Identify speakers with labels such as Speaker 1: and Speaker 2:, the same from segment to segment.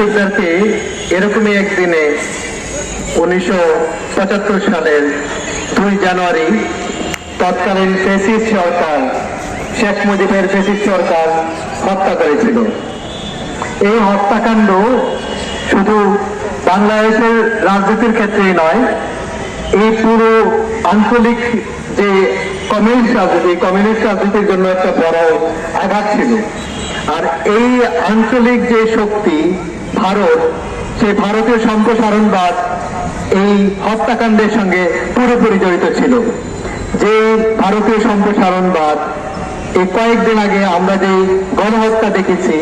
Speaker 1: শিকদারকে এরকমই একদিনে উনিশশো পঁচাত্তর সালের দুই জানুয়ারি তৎকালীন ফেসিস সরকার শেখ মুজিবের ফেসিস সরকার হত্যা করেছিল। এই হত্যাকাণ্ড শুধু বাংলাদেশের রাজনীতির ক্ষেত্রেই নয়, এই পুরো আঞ্চলিক যে কমিউনিস্ট রাজনীতি, কমিউনিস্ট রাজনীতির জন্য একটা বড় আঘাত ছিল। আর এই আঞ্চলিক যে শক্তি ভারত সেই ভারতীয় সম্প্রসারণবাদ এই হত্যাকাণ্ডের সঙ্গে পুরোপুরি জড়িত ছিল। যে ভারতীয় সম্প্রসারণবাদ এই কয়েকদিন আগে আমরা যে গণহত্যা দেখেছি,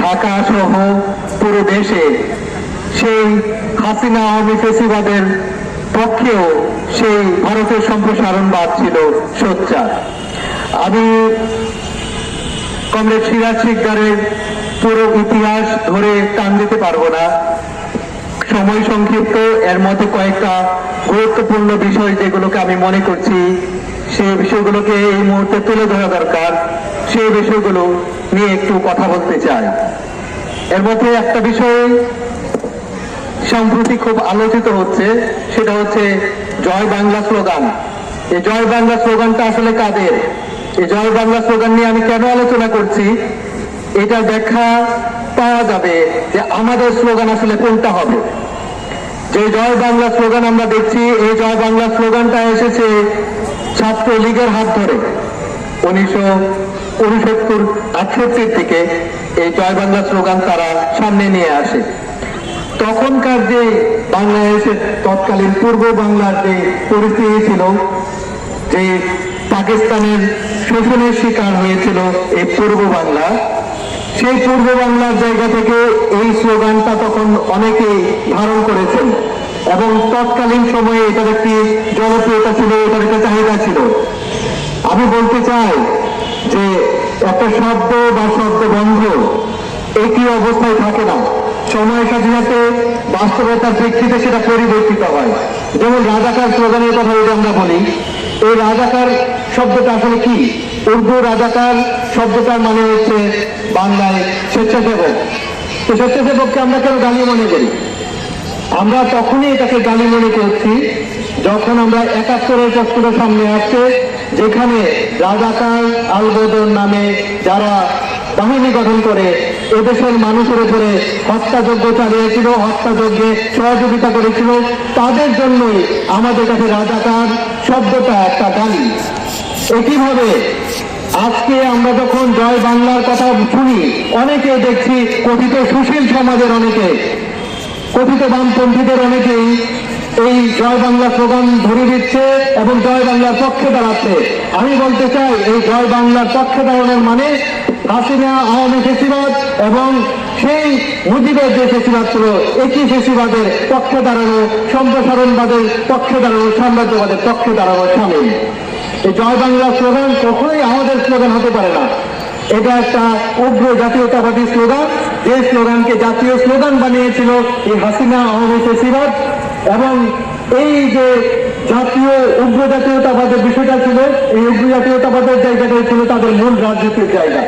Speaker 1: ঢাকা সহ পুরো দেশে, সেই হাসিনা আওয়ামী ফেসিবাদের পক্ষেও সেই ভারতের সম্প্রসারণবাদ ছিল সোচ্চার। আমি কমরেড সিরাজ শিকদারের পুরো ইতিহাস ধরে টান দিতে পারব না। সময় সংক্ষিপ্ত, এর মধ্যে কয়েকটা গুরুত্বপূর্ণ বিষয় যেগুলোকে আমি মনে করছি সেই বিষয়গুলোকে এই মুহূর্তে তুলে ধরা দরকার। সেই বিষয়গুলো নিয়ে একটু কথা বলতে চাই। এর মধ্যে একটা বিষয় সম্প্রতি খুব আলোচিত হচ্ছে, সেটা হচ্ছে জয় বাংলা স্লোগান। এই জয় বাংলা স্লোগানটা আসলে কাদের? এই জয় বাংলা স্লোগান নিয়ে আমি কেন আলোচনা করছি? এটা দেখা পাওয়া যাবে যে আমাদের স্লোগান আসলে কোনটা হবে। যে জয় বাংলা স্লোগান আমরা দেখছি, এই জয় বাংলা স্লোগানটা এসেছে ছাত্র লীগের হাত ধরে। উনিশশো উনসত্তর, আটষট্টির থেকে এই জয় বাংলা স্লোগান তারা সামনে নিয়ে আসে। তখনকার যে বাংলাদেশের তৎকালীন পূর্ব বাংলার যে পরিস্থিতি ছিল, যে পাকিস্তানের শোষণের শিকার হয়েছিল এই পূর্ব বাংলা সেই পূর্ব বাংলার জায়গা থেকে এই স্লোগানটা তখন অনেকেই ধারণ করেছেন এবং তৎকালীন সময়ে এটার একটি জনপ্রিয়তা ছিল, এটার একটা চাহিদা ছিল। আমি বলতে চাই যে একটা শব্দ বা শব্দ বন্ধ একই অবস্থায় থাকে না। সময়ের সাথে সাথে বাস্তবতার প্রেক্ষিতে সেটা পরিবর্তিত হয়। যেমন রাজাকার স্লোগানের কথা যদি আমরা বলি, এই রাজাকার শব্দটা আসলে কি? উর্দু রাজাকার শব্দটার মানে হচ্ছে বাংলায় স্বেচ্ছাসেবক। তো স্বেচ্ছাসেবককে আমরা কেন গালি মনে করি? আমরা তখনই এটাকে গালি মনে করছি যখন আমরা একাত্তরের প্রশ্নটা সামনে আসছে যেখানে রাজাকার আলবদর নামে যারা বাহিনী গঠন করে, এদেশের মানুষের উপরে হত্যাযজ্ঞ চালিয়েছিল, হত্যাযজ্ঞে সহযোগিতা করেছিল, তাদের জন্যই আমাদের কাছে রাজাকার শব্দটা একটা গালি। একইভাবে আজকে আমরা যখন জয় বাংলার কথা শুনি, অনেকে দেখছি কথিত সুশীল সমাজের অনেকে, কথিত বামপন্থীদের অনেকেই এই জয় বাংলা স্লোগান ধরে দিচ্ছে এবং জয় বাংলার পক্ষে দাঁড়াচ্ছে। আমি বলতে চাই, এই জয় বাংলার পক্ষে দাঁড়ানোর মানে হাসিনা, আওয়ামী ফেসিবাদ এবং সেই মুজিবের যে ফেসিবাদ ছিল, একই ফেসিবাদের পক্ষে দাঁড়ানো, সম্প্রসারণবাদের পক্ষে দাঁড়ানো, সাম্রাজ্যবাদের পক্ষে দাঁড়ানো সামিল। এই জয় বাংলা স্লোগান কখনোই আমাদের স্লোগান হতে পারে না। এটা একটা উগ্র জাতীয়তাবাদী স্লোগান। যে স্লোগানকে জাতীয় স্লোগান বানিয়েছিল এই হাসিনা, আওয়ামী ফেসিবাদ এবং এই যে জাতীয় উগ্র জাতীয়তাবাদের বিষয়টা ছিল, এই উগ্র জাতীয়তাবাদের জায়গাটাই ছিল তাদের মূল রাজনীতির জায়গা।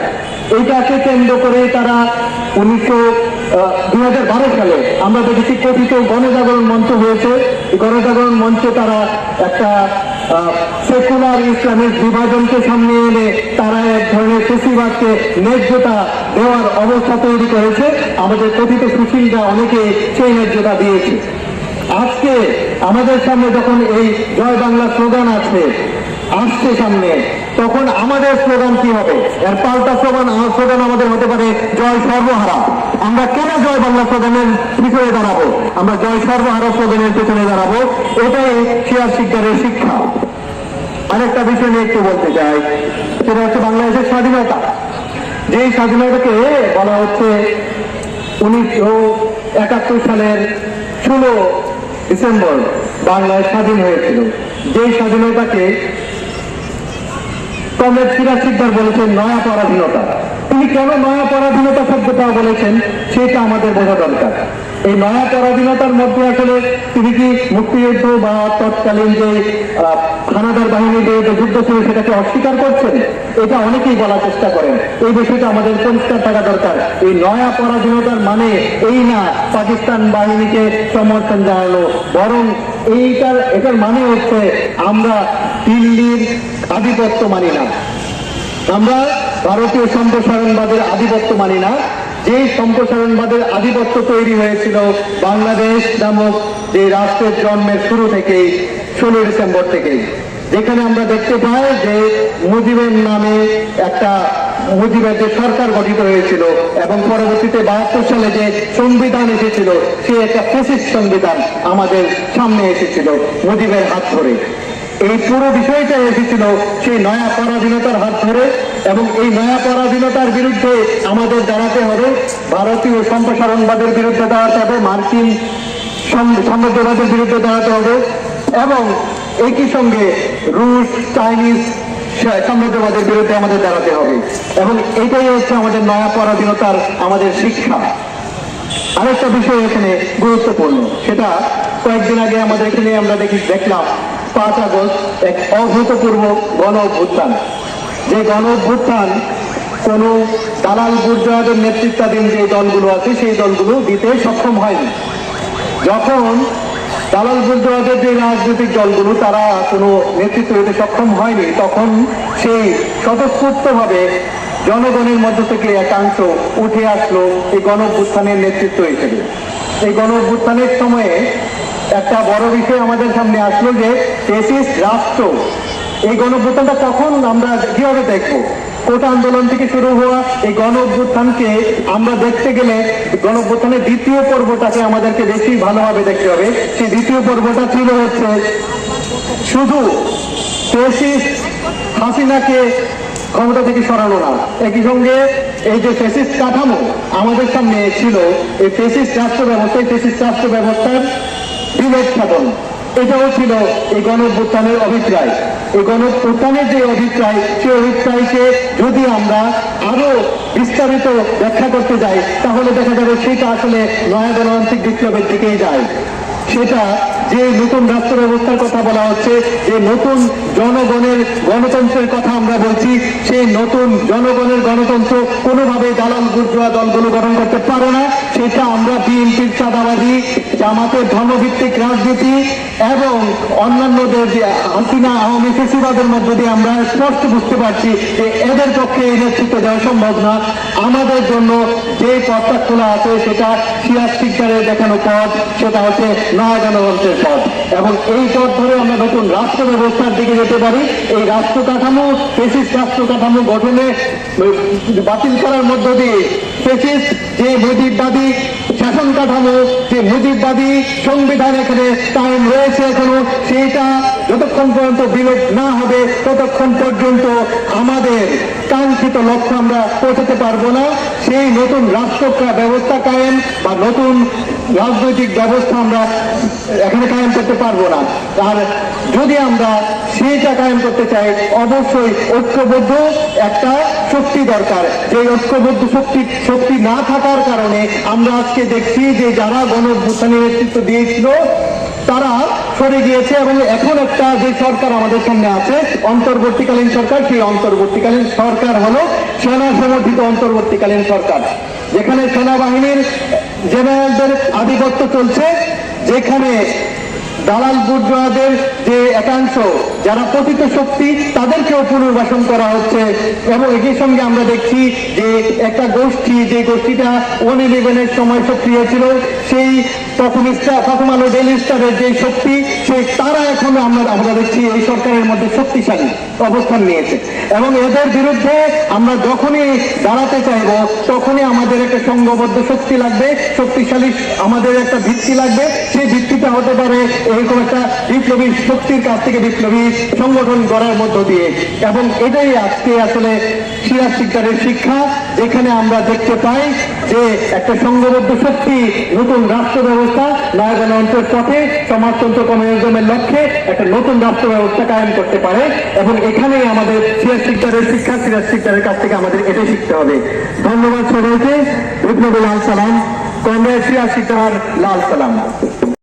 Speaker 1: এইটাকে কেন্দ্র করে তারা উনিশশো দুই হাজার বারো সালে আমরা দেখেছি কথিত গণজাগরণ মঞ্চ হয়েছে। গণজাগরণ মঞ্চে তারা একটা সেকুলার ইসলামের বিভাজনকে সামনে এনে তারা এক ধরনের সুশীবাদকে ন্যায্যতা দেওয়ার অবস্থা তৈরি করেছে। আমাদের কথিত সুশীলরা অনেকে সেই ন্যায্যতা দিয়েছে। আজকে আমাদের সামনে যখন এই জয় বাংলা স্লোগান আছে আসছে সামনে। তখন আমাদের স্লোগান কি হবে? এর পাল্টা স্লোগান স্লোগান আমাদের হতে পারে, জয় সর্বহারা। আমরা কেন জয় বাংলা স্লোগানের পিছনে দাঁড়াবো? আমরা জয় সর্বহারা স্লোগানের পিছনে দাঁড়াবো। এটাই শিয়ার শিকদারের শিক্ষা। আরেকটা বিষয় নিয়ে একটু বলতে চাই। সেটা হচ্ছে বাংলাদেশের স্বাধীনতা। যেই স্বাধীনতাকে বলা হচ্ছে উনিশশো একাত্তর সালের ষোলো ডিসেম্বর বাংলায় স্বাধীন হয়েছিল। যেই স্বাধীনতাকে কমরেড সিরাজ সিকদার বলেছেন নয়া পরাধীনতা। তিনি কেন নয়া পরাধীনতা শব্দটা বলেছেন? সেটা আমাদের বোঝা দরকার। এই নয়া পরাধীনতার মধ্যে আসলে তিনি কি মুক্তিযুদ্ধ বা তৎকালীন যে হানাদার বাহিনীর যে যে যুদ্ধ ছিল সেটাকে অস্বীকার করছেন? এটা অনেকেই বলার চেষ্টা করেন। এই বিষয়টা আমাদের পরিষ্কার থাকা দরকার। এই নয়া পরাধীনতার মানে এই না পাকিস্তান বাহিনীকে সমর্থন জানালো। বরং এইটার, এটার মানে হচ্ছে আমরা দিল্লির আধিপত্য মানি না। আমরা ভারতীয় সম্প্রসারণবাদের আধিপত্য মানি না। যে সম্প্রসারণবাদের আধিপত্য তৈরি হয়েছিল বাংলাদেশ নামক যে রাষ্ট্রের জন্মের শুরু থেকেই, ষোলো ডিসেম্বর থেকেই, যেখানে আমরা দেখতে পাই যে মুজিবের নামে একটা মুজিবের যে সরকার গঠিত হয়েছিল এবং পরবর্তীতে বাহাত্তর সালে যে সংবিধান এসেছিল, সে একটা ফেসিস্ট সংবিধান আমাদের সামনে এসেছিল মুজিবের হাত ধরে। এই পুরো বিষয়টা এসেছিল সেই নয়া পরাধীনতার হাত ধরে এবং এই নয়া পরাধীনতার বিরুদ্ধে আমাদের দাঁড়াতে হবে। ভারতীয় সম্প্রসারণবাদের বিরুদ্ধে দাঁড়াতে হবে, মার্কিন সাম- সাম্রাজ্যবাদের বিরুদ্ধে দাঁড়াতে হবে এবং একই সঙ্গে রুশ, চাইনিজ সাম্রাজ্যবাদের বিরুদ্ধে আমাদের দাঁড়াতে হবে। এবং এটাই হচ্ছে আমাদের নয়া পরাধীনতার আমাদের শিক্ষা। আরেকটা বিষয় এখানে গুরুত্বপূর্ণ, সেটা কয়েকদিন আগে আমাদের এখানে আমরা দেখি দেখলাম পাঁচ আগস্ট এক অভূতপূর্ব গণ অভ্যুত্থান। যে গণ অভ্যুত্থান কোনো দালাল বুর্জোয়াদের নেতৃত্বাধীন যে দলগুলো আছে, সেই দলগুলো দিতে সক্ষম হয়নি। যখন দালাল বুর্জোয়াদের যে রাজনৈতিক দলগুলো, তারা কোনো নেতৃত্ব দিতে সক্ষম হয়নি, তখন সেই স্বতঃস্ফূর্তভাবে জনগণের মধ্য থেকে একাংশ উঠে আসলো এই গণ নেতৃত্ব হিসেবে। এই গণ অভ্যুত্থানের সময়ে একটা বড় বিষয় আমাদের সামনে আসলো যে ফেসিস রাষ্ট্র। এই গণ অভ্যুত্থানটা তখন আমরা কীভাবে দেখব? কোটা আন্দোলন থেকে শুরু হওয়া এই গণ অভ্যুত্থানকে আমরা দেখতে গেলে গণ অভ্যুত্থানের দ্বিতীয় পর্বটাকে আমাদেরকে বেশি ভালোভাবে দেখতে হবে। সেই দ্বিতীয় পর্বটা ছিল হচ্ছে শুধু ফেসিস হাসিনাকে ক্ষমতা থেকে সরানো না। একই সঙ্গে এই যে ফেসিস কাঠামো আমাদের সামনে ছিল, এই ফেসিস্ট রাষ্ট্র ব্যবস্থা এই ফেসিস্ট রাষ্ট্র ব্যবস্থার বিভেদ সাধন। এটাও ছিল এই গণঅভ্যুত্থানের অভিপ্রায়। এই গণঅভ্যুত্থানের যে অভিপ্রায় সেই অভিপ্রায়কে যদি আমরা আরও বিস্তারিত ব্যাখ্যা করতে যাই, তাহলে দেখা যাবে সেটা আসলে নয়া গণতান্ত্রিক বিপ্লবের দিকেই যায়। সেটা যে নতুন রাষ্ট্র ব্যবস্থার কথা বলা হচ্ছে, যে নতুন জনগণের গণতন্ত্রের কথা আমরা বলছি সেই নতুন জনগণের গণতন্ত্র কোনোভাবে দালাল গুর্জোয়া দলগুলো গঠন করতে পারে না। সেটা আমরা বিএনপির চাঁদাবাদী জামাতের ধর্মভিত্তিক রাজনীতি এবং অন্যান্যদের যে হাসিনা, আওয়ামী ফেসিবাদের মধ্য দিয়ে আমরা স্পষ্ট বুঝতে পারছি যে এদের পক্ষে এই নেতৃত্ব দেওয়া সম্ভব না। আমাদের জন্য যে পথটা খোলা আছে, সেটা সিরাজ শিক্ষারের দেখানো পথ, সেটা হচ্ছে নয়া গণতন্ত্রের পথ। এবং এই পথ ধরে আমরা নতুন রাষ্ট্র ব্যবস্থার দিকে যেতে পারি। এই রাষ্ট্র কাঠামো, ফেসিস্ট রাষ্ট্র কাঠামো গঠনে বাতিল করার মধ্য দিয়ে ফেসিস্ট যে মুজিববাদী শাসন কাঠামো যে মুজিববাদী সংবিধান এখানে কায়েম রয়েছে এখনও, সেটা যতক্ষণ পর্যন্ত বিলোপ না হবে, ততক্ষণ পর্যন্ত আমাদের কাঙ্ক্ষিত লক্ষ্য আমরা পৌঁছাতে পারব না। সেই নতুন রাষ্ট্র ব্যবস্থা কায়েম বা নতুন রাজনৈতিক ব্যবস্থা আমরা এখানে কায়েম করতে পারব না। আর যদি আমরা সেইটা কায়েম করতে চাই, অবশ্যই ঐক্যবদ্ধ একটা শক্তি দরকার। যে ঐক্যবদ্ধ শক্তি শক্তি না থাকার কারণে আমরা আজকে দেখছি যে যারা গণ নেতৃত্ব দিয়েছিল, তারা সরে গিয়েছে এবং এখন একটা যে সরকার আমাদের সামনে আছে, অন্তর্বর্তীকালীন সরকার, সেই অন্তর্বর্তীকালীন সরকার হল সেনা সমর্থিত অন্তর্বর্তীকালীন সরকার। যেখানে সেনাবাহিনীর জেনারেলদের আধিপত্য চলছে, যেখানে দালাল বুর্জোয়াদের যে একাংশ, যারা পতিত শক্তি, তাদেরকেও পুনর্বাসন করা হচ্ছে। এবং একই সঙ্গে আমরা দেখছি যে একটা গোষ্ঠী, যে গোষ্ঠীটা ওয়ান ইলেভেনের সময় সক্রিয় ছিল, সেই স্টার প্রথম আলো ডেলি স্টারের যে শক্তি সেই তারা এখন আমরা আমরা দেখছি এই সরকারের মধ্যে শক্তিশালী অবস্থান নিয়েছে। এবং এদের বিরুদ্ধে আমরা যখনই দাঁড়াতে চাইব, তখনই আমাদের একটা সংঘবদ্ধ শক্তি লাগবে, শক্তিশালী আমাদের একটা ভিত্তি লাগবে। সেই ভিত্তিটা হতে পারে এরকম একটা বিপ্লবী
Speaker 2: শক্তির কাছ থেকে বিপ্লবী সংগঠন গড়ার মধ্য দিয়ে। এবং এটাই আজকে আসলে সিরাজ শিকদারের শিক্ষা, যেখানে আমরা দেখতে পাই যে একটা সংঘবদ্ধ শক্তি, নতুন রাষ্ট্র ব্যবস্থা নয়াগণতন্ত্রের পথে সমাজতন্ত্র কমিউনিজমের লক্ষ্যে একটা নতুন রাষ্ট্র ব্যবস্থা কায়েম করতে পারে। এবং এখানেই আমাদের সিরাজ শিকদারের শিক্ষা সিরাজ শিকদারের কাছ থেকে আমাদের এটাই শিখতে হবে। ধন্যবাদ সবাইকে। বিপ্লবী লাল সালাম। কংগ্রেস সিরাজ শিকদার লাল সালাম।